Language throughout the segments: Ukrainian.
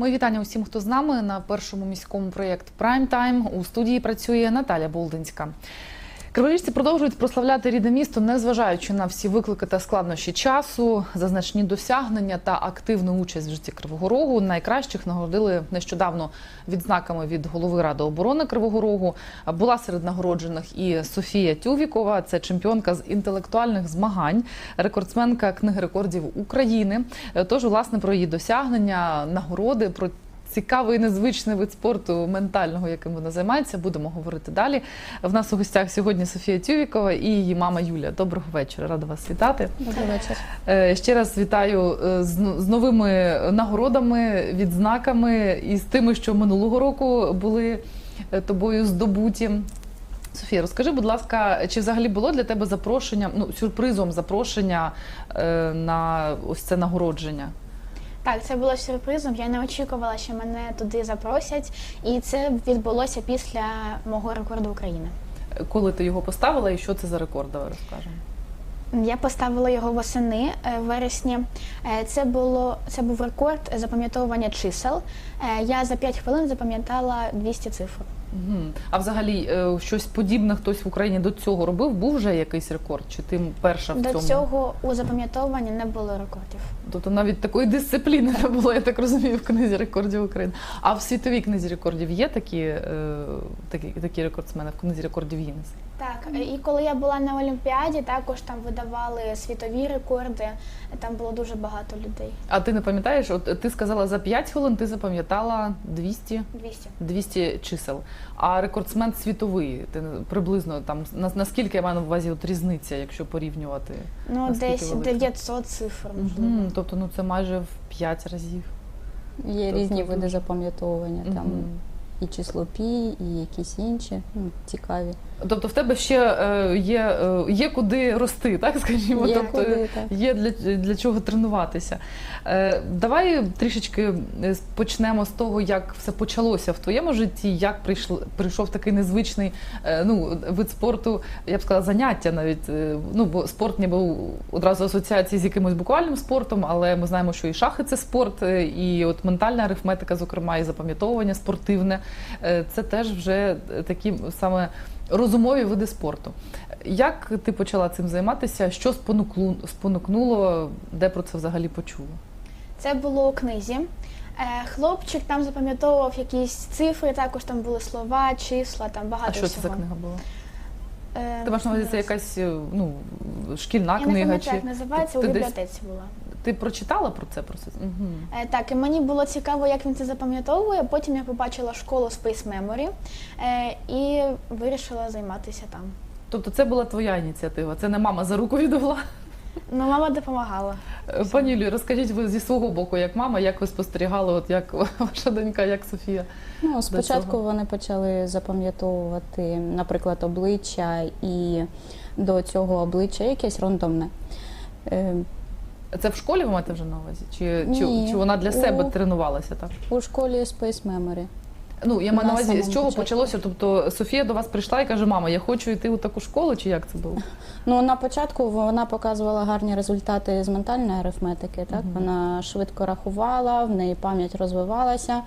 Мої вітання усім, хто з нами на першому міському проєкт Прайм Тайм. У студії працює Наталя Болдинська. Криворіжці продовжують прославляти рідне місто, незважаючи на всі виклики та складнощі часу, за значні досягнення та активну участь в житті Кривого Рогу. Найкращих нагородили нещодавно відзнаками від голови Ради оборони Кривого Рогу. Була серед нагороджених і Софія Тювікова, це чемпіонка з інтелектуальних змагань, рекордсменка книги рекордів України. Тож, власне, про її досягнення, нагороди, про цікавий і незвичний вид спорту ментального, яким вона займається, будемо говорити далі. В нас у гостях сьогодні Софія Тювікова і її мама Юля. Доброго вечора, рада вас вітати. Добрий вечір. Е, Ще раз вітаю е, з новими нагородами, відзнаками і з тими, що минулого року були е, тобою здобуті. Софія, розкажи, будь ласка, чи взагалі було для тебе запрошення, ну сюрпризом запрошення е, на ось це нагородження? Так, це було сюрпризом. Я не очікувала, що мене туди запросять, і це відбулося після мого рекорду України. Коли ти його поставила і що це за рекорд? Давай розкажемо. Я поставила його восени е, в вересні. Е, Це було це був рекорд запам'ятовування чисел. Е, Я за 5 хвилин запам'ятала 200 цифр. А взагалі е, щось подібне хтось в Україні до цього робив? Був вже якийсь рекорд? Чи ти перша в До цьому? цього у запам'ятовуванні не було рекордів. Тобто навіть такої дисципліни не було, я так розумію, в книзі рекордів України. А в світовій книзі рекордів є такі, е, такі, такі рекордсмени в книзі рекордів Гіннеса? Так, е, і коли я була на Олімпіаді, також там видавали світові рекорди. Там було дуже багато людей. А ти не пам'ятаєш? От ти сказала за 5 хвилин ти запам'ятала 200, 200. 200 чисел. А рекордсмен світовий, ти приблизно там на- наскільки я маю на увазі от різниця, якщо порівнювати? Ну, десь велика? 900 цифр, можливо. Мгм. Тобто, ну це майже в 5 разів. Є Тобто різні види запам'ятовування, там і число пі, і якісь інші, ну, цікаві. Тобто в тебе ще е, є, е, є куди рости, так скажімо. Є тобто, куди, так. Є для, для чого тренуватися. Е, давай трішечки почнемо з того, як все почалося в твоєму житті, як прийшов, прийшов такий незвичний ну, вид спорту, я б сказала, заняття навіть. Ну, бо спорт ніби у- одразу асоціації з якимось буквальним спортом, але ми знаємо, що і шахи це спорт, і от ментальна арифметика, зокрема, і запам'ятовування спортивне. Це теж вже такі саме розумові види спорту. Як ти почала цим займатися? Що спонукнуло, де про це взагалі почула? Це було у книзі. Е, Хлопчик там запам'ятовував якісь цифри, також там були слова, числа, там багато А що це за книга була? Е, Ти увазі, це якась е, ну, шкільна Я не пам'ятаю, Чи як називається, у ти десь- була. Ти прочитала про це? Про це? Угу. Е, Так, і мені було цікаво, як він це запам'ятовує. Потім я побачила школу Space Memory е, і вирішила займатися там. Тобто це була твоя ініціатива, це не мама за руку відвела. Ну, мама допомагала. Е, Пані Юлію, розкажіть ви зі свого боку, як мама, як ви спостерігали, от як ваша донька, як Софія? Ну, спочатку вони почали запам'ятовувати, наприклад, обличчя і до цього обличчя якесь рандомне. Е, Це в школі ви маєте вже на увазі? Чи, чи, Ні. чи вона для себе У- тренувалася так? У школі Space Memory. Ну, я маю на увазі, з чого початку. почалося? Тобто Софія до вас прийшла і каже, мама, я хочу йти у таку школу, чи як це було? Ну, на початку вона показувала гарні результати з ментальної арифметики. Так Мгм. вона швидко рахувала, в неї пам'ять розвивалася.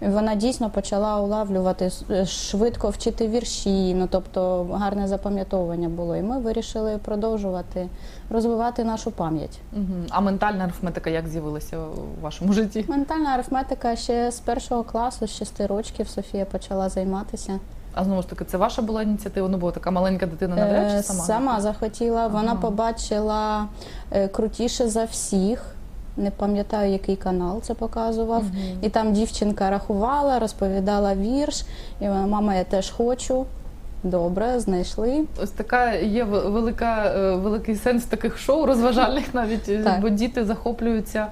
Вона дійсно почала улавлювати швидко вчити вірші. Ну тобто гарне запам'ятовування було. І ми вирішили продовжувати розвивати нашу пам'ять. Угу. А ментальна арифметика як з'явилася у вашому житті? Ментальна арифметика ще з першого класу, з шести років Софія почала займатися. А знову ж таки, це ваша була ініціатива? Ну, бо така маленька дитина навряд чи Е, сама? Сама захотіла, вона Ага. побачила е, крутіше за всіх. Не пам'ятаю, який канал це показував. Мгм. І там дівчинка рахувала, розповідала вірш. І вона, мама, я теж хочу. Добре, знайшли. Ось така є велика, е, великий сенс таких шоу розважальних навіть, Так. бо діти захоплюються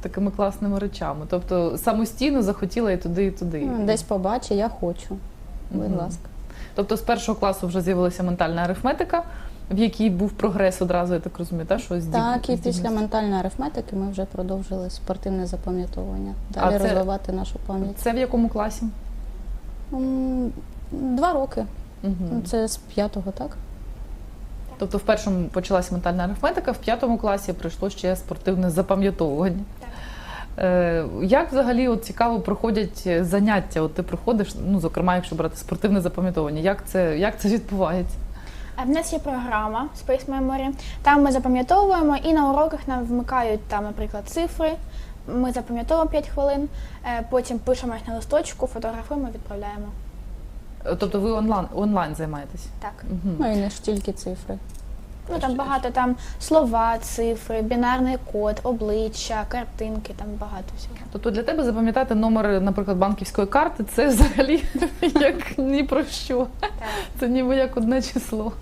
такими класними речами. Тобто самостійно захотіла і туди, і туди. Ну, Десь побачить, я хочу. Будь Мгм. ласка. Тобто з першого класу вже з'явилася ментальна арифметика, в якій був прогрес одразу, я так розумію, та, що здіб... Так, і після ментальної арифметики ми вже продовжили спортивне запам'ятовування. А Далі це- розвивати нашу пам'ять. Це в якому класі? Два роки. Угу. Це з п'ятого, так? Тобто в першому почалася ментальна арифметика, в п'ятому класі прийшло ще спортивне запам'ятовування. Е, Як взагалі от цікаво проходять заняття? От ти приходиш, ну зокрема, якщо брати спортивне запам'ятовування, як це, як це відбувається? А в нас є програма Space Memory. Там ми запам'ятовуємо і на уроках нам вмикають там, наприклад, цифри. Ми запам'ятовуємо 5 хвилин, е, потім пишемо їх на листочку, фотографуємо, відправляємо. Е, Тобто ви онлайн онлайн займаєтесь? Так. Угу. Ну і не ж тільки цифри. Ну там багато там слова, цифри, бінарний код, обличчя, картинки, там багато всього. Тобто для тебе запам'ятати номер, наприклад, банківської карти, це взагалі як ні про що. Це ніби як одне число.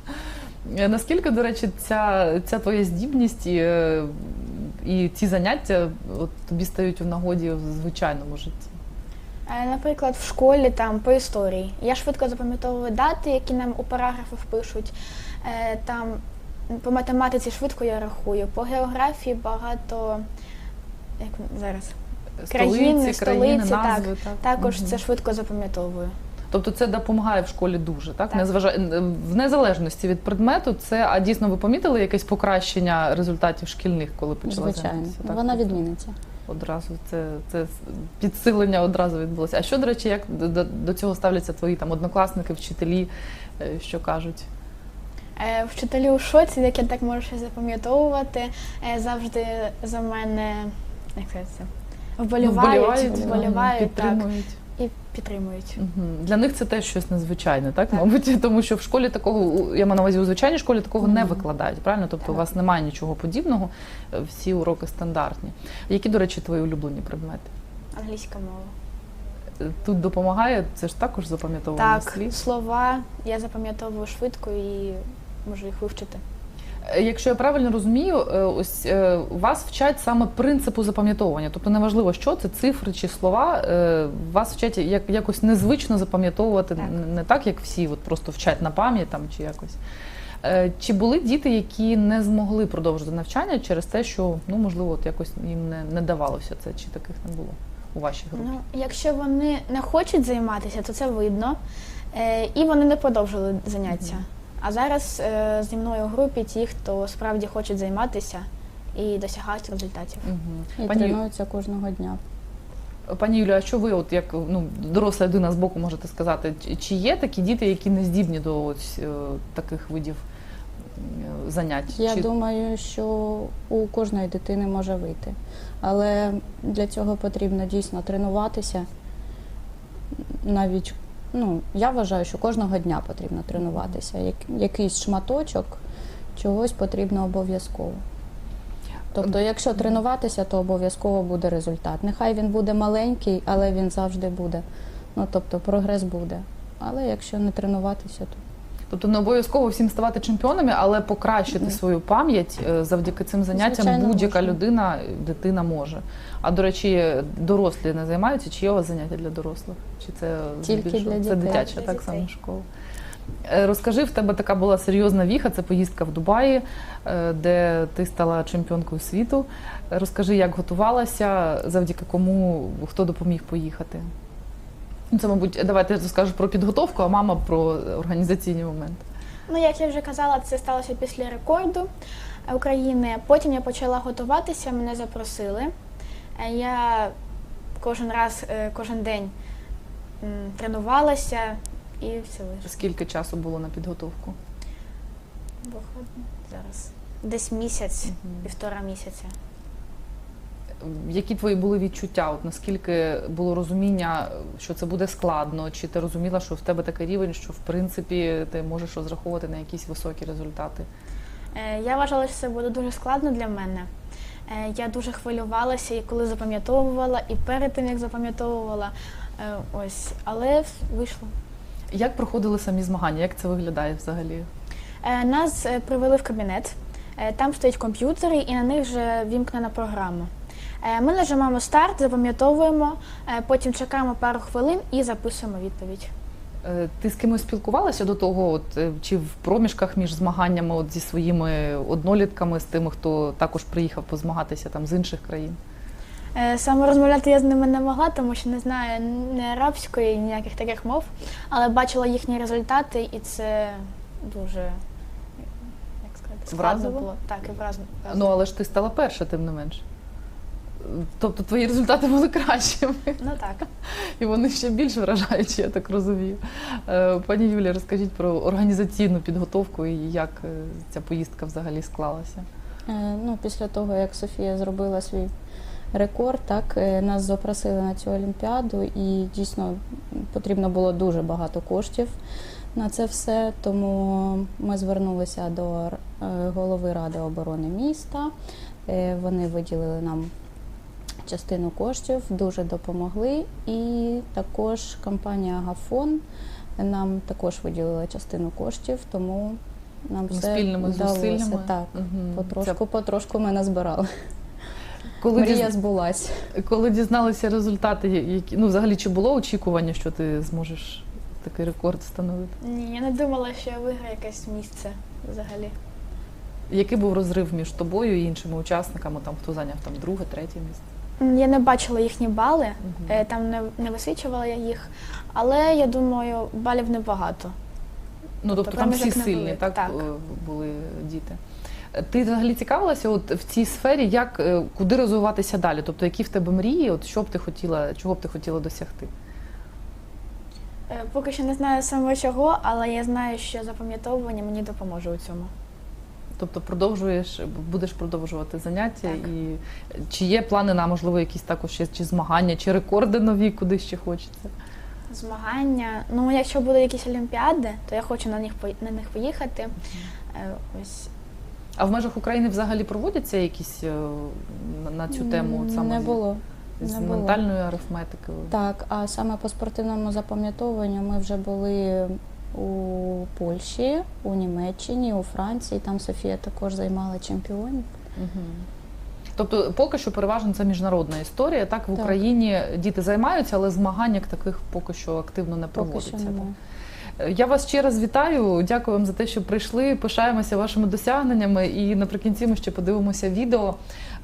Е, Наскільки, до речі, ця, ця твоя здібність і, е, і ці заняття от, тобі стають у нагоді в звичайному житті? Е, Наприклад, в школі там по історії. Я швидко запам'ятовую дати, які нам у параграфах пишуть. Там по математиці швидко я рахую. По географії багато як зараз. Країни, Столиці, країни, столиці, назви. Так, Також Мгм. це швидко запам'ятовую. Тобто це допомагає в школі дуже, так? Так. Незважа... В незалежності від предмету, це, а дійсно ви помітили якесь покращення результатів шкільних, коли почала Звичайно. займатися? Так? Вона Тобто відміниться. Одразу це, це підсилення одразу відбулося. А що, до речі, як до, до- до цього ставляться твої там однокласники, вчителі, е, що кажуть? Е, Вчителі у шоці, як я так можу щось запам'ятовувати, е, завжди за мене як це, вболівають, вболівають, так, підтримують. і підтримують. Для них це теж щось незвичайне, так? Так. Мабуть, тому що в школі такого, я маю на увазі, у звичайній школі такого не викладають, правильно? Тобто у вас немає нічого подібного, е, всі уроки стандартні. Які, до речі, твої улюблені предмети? Англійська мова. Тут допомагає, це ж також запам'ятовування Так, слів. слова я запам'ятовую швидко і можу їх вивчити. Е, Якщо я правильно розумію, е, ось е, вас вчать саме принципу запам'ятовування. Тобто неважливо, що це цифри чи слова. Вас вчать як якось незвично запам'ятовувати, Так. не так, як всі, от просто вчать на пам'ять там чи якось. Чи були діти, які не змогли продовжити навчання через те, що ну можливо, от якось їм не, не давалося це, чи таких не було у вашій групі? Ну, якщо вони не хочуть займатися, то це видно. І вони не продовжили заняття. А зараз е, зі мною в групі ті, хто справді хочуть займатися і досягають результатів. І Пані, Ю- тренуються кожного дня. Пані Юлію, а що ви, от як ну доросла людина з боку, можете сказати, чи- чи є такі діти, які не здібні до ось е, таких видів е, занять? Я чи... думаю, що у кожної дитини може вийти. Але для цього потрібно дійсно тренуватися. Навіть ну, я вважаю, що кожного дня потрібно тренуватися. Як, якийсь шматочок чогось потрібно обов'язково. Тобто, якщо тренуватися, то обов'язково буде результат. Нехай він буде маленький, але він завжди буде. Ну, тобто прогрес буде. Але якщо не тренуватися, то Тобто не обов'язково всім ставати чемпіонами, але покращити свою пам'ять е, завдяки цим заняттям будь-яка людина, дитина може. А до речі, дорослі не займаються, чи є у вас заняття для дорослих? Чи це Тільки для Це дитяча, так дітей. само школа. Е, Розкажи, в тебе така була серйозна віха, це поїздка в Дубаї, е, де ти стала чемпіонкою світу. Розкажи, як готувалася, завдяки кому, хто допоміг поїхати? Ну, Це, мабуть, давай ти розкажеш про підготовку, а мама про організаційні моменти. Ну, як я вже казала, це сталося після рекорду України. Потім я почала готуватися, мене запросили. Е, Я кожен раз, е, кожен день тренувалася і все лише. Скільки часу було на підготовку? Виходить зараз. Десь місяць, півтора місяця. Які твої були відчуття? От наскільки було розуміння, що це буде складно? Чи ти розуміла, що в тебе такий рівень, що в принципі ти можеш розраховувати на якісь високі результати? Е, Я вважала, що це буде дуже складно для мене. Е, Я дуже хвилювалася і коли запам'ятовувала, і перед тим як запам'ятовувала. Е, Ось, але вийшло. Як проходили самі змагання? Як це виглядає взагалі? Нас привели в кабінет. Там стоять комп'ютери, і на них вже вімкнена програма. Е, Ми нажимаємо старт, запам'ятовуємо, е, потім чекаємо пару хвилин і записуємо відповідь. Е, Ти з кимось спілкувалася до того, от чи в проміжках між змаганнями от зі своїми однолітками, з тими, хто також приїхав позмагатися там з інших країн? Саме розмовляти я з ними не могла, тому що не знаю ні арабської, ніяких таких мов, але бачила їхні результати, і це дуже як сказати, складно було. Так, і вразно. Ну але ж ти стала перша, тим не менш. Тобто твої результати були кращими, Ну так. і вони ще більш вражаючі, я так розумію. Е, Пані Юлія, розкажіть про організаційну підготовку і як е, ця поїздка взагалі склалася. Е, Ну, після того, як Софія зробила свій рекорд, так нас запросили на цю олімпіаду, і дійсно потрібно було дуже багато коштів на це все. Тому ми звернулися до голови ради оборони міста. Вони виділили нам частину коштів, дуже допомогли. І також компанія Гафон нам також виділила частину коштів, тому нам все Спільними вдалося. зусиллями? Так. Мгм. Потрошку, потрошку ми назбирали. Коли, Мрія діз- збулась. коли дізналися результати, які ну взагалі чи було очікування, що ти зможеш такий рекорд встановити? Ні, я не думала, що я виграю якесь місце взагалі. Який був розрив між тобою і іншими учасниками? Там хто зайняв там друге, третє місце? Я не бачила їхні бали, е, там не, не висвічувала я їх, але я думаю, балів небагато. Ну, тобто Тобто там всі проміжок сильні, так, так. е, були діти. Ти взагалі цікавилася от в цій сфері, як е, куди розвиватися далі? Тобто, які в тебе мрії, от що б ти хотіла, чого б ти хотіла досягти? Е, Поки що не знаю саме чого, але я знаю, що запам'ятовування мені допоможе у цьому. Тобто продовжуєш, будеш продовжувати заняття, Так. і чи є плани на можливо якісь також ще чи змагання, чи рекорди нові, куди ще хочеться? Змагання. Ну, якщо будуть якісь олімпіади, то я хочу на них на них поїхати. Е, Ось А в межах України взагалі проводяться якісь е, на- цю тему саме не з- було. з не було. ментальною арифметикою? Так, а саме по спортивному запам'ятовуванню ми вже були у Польщі, у Німеччині, у Франції. Там Софія також займала чемпіонів. Угу. Тобто, поки що переважно це міжнародна історія. Так в Так. Україні діти займаються, але змагань як таких поки що активно не Поки проводяться. що немає. Я вас ще раз вітаю. Дякую вам за те, що прийшли. Пишаємося вашими досягненнями. І наприкінці ми ще подивимося відео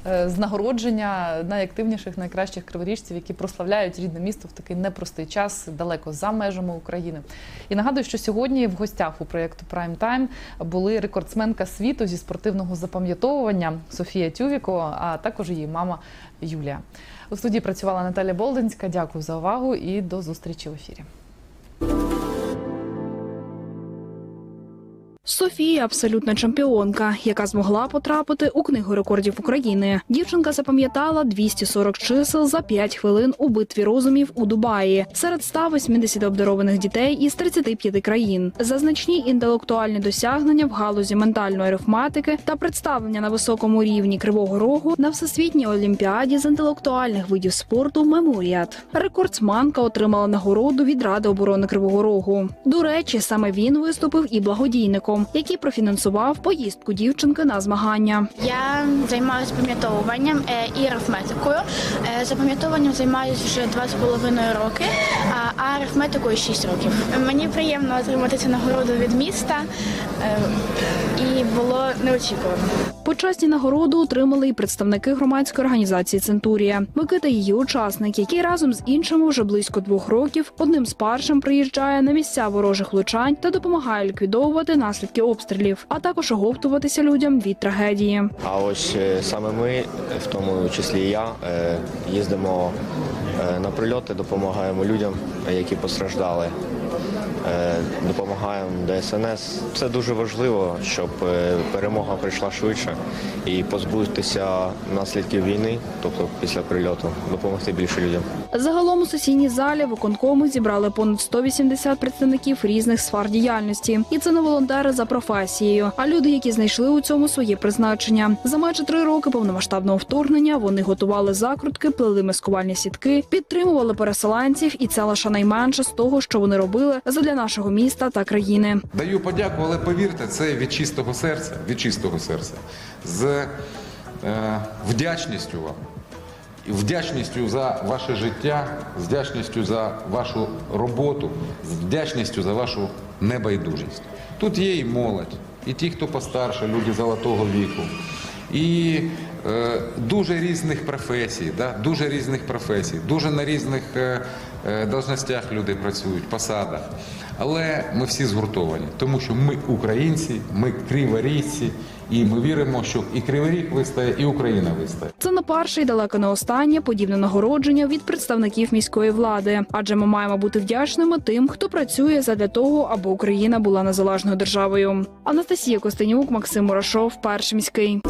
е, з нагородження найактивніших, найкращих криворіжців, які прославляють рідне місто в такий непростий час далеко за межами України. І нагадую, що сьогодні в гостях у проєкту Prime Time були рекордсменка світу зі спортивного запам'ятовування Софія Тювіко, а також її мама Юлія. У студії працювала Наталя Болдинська. Дякую за увагу і до зустрічі в ефірі. Софія абсолютна чемпіонка, яка змогла потрапити у книгу рекордів України. Дівчинка запам'ятала 240 чисел за 5 хвилин у битві розумів у Дубаї серед 180 обдарованих дітей із 35 країн. За значні інтелектуальні досягнення в галузі ментальної арифметики та представлення на високому рівні Кривого Рогу на всесвітній олімпіаді з інтелектуальних видів спорту Меморіат. Рекордсманка отримала нагороду від Ради оборони Кривого Рогу. До речі, саме він виступив і благодійником, який профінансував поїздку дівчинки на змагання. Я займаюся запам'ятовуванням е, і арифметикою. Е, Запам'ятовуванням займаюся вже два з половиною роки, а арифметикою 6 років. Мені приємно отримати цю нагороду від міста е, і було неочікувано. Почесні нагороду отримали і представники громадської організації Центурія. Микита її учасник, який разом з іншими вже близько двох років одним з першим приїжджає на місця ворожих влучань та допомагає ліквідовувати наслідки обстрілів, а також оговтуватися людям від трагедії. А ось е, саме ми, в тому числі і я, е, їздимо е, на прильоти, допомагаємо людям, е, які постраждали. Е, Допомагаємо ДСНС. Це дуже важливо, щоб е, перемога прийшла швидше і позбутися наслідків війни, тобто після прильоту, допомогти більше людям. Загалом у сесійній залі виконкому зібрали понад 180 представників різних сфер діяльності, і це не волонтери за професією, а люди, які знайшли у цьому своє призначення. За майже три роки повномасштабного вторгнення вони готували закрутки, плели маскувальні сітки, підтримували переселенців, і це лише найменше з того, що вони робили задля нашого міста та країни. Даю подяку, але повірте, це від чистого серця, від чистого серця, з е, вдячністю вам. Вдячністю за ваше життя, з вдячністю за вашу роботу, з вдячністю за вашу небайдужість. Тут є і молодь, і ті, хто постарше, люди золотого віку, і е, дуже різних професій, да? дуже різних професій, дуже на різних е, должностях люди працюють, посадах. Але ми всі згуртовані, тому що ми українці, ми криворіжці, і ми віримо, що і Кривий Ріг вистає, і Україна вистає. Це не перше і далеко не останнє подібне нагородження від представників міської влади, адже ми маємо бути вдячними тим, хто працює задля того, аби Україна була незалежною державою. Анастасія Костенюк, Максим Мурашов, перший міський.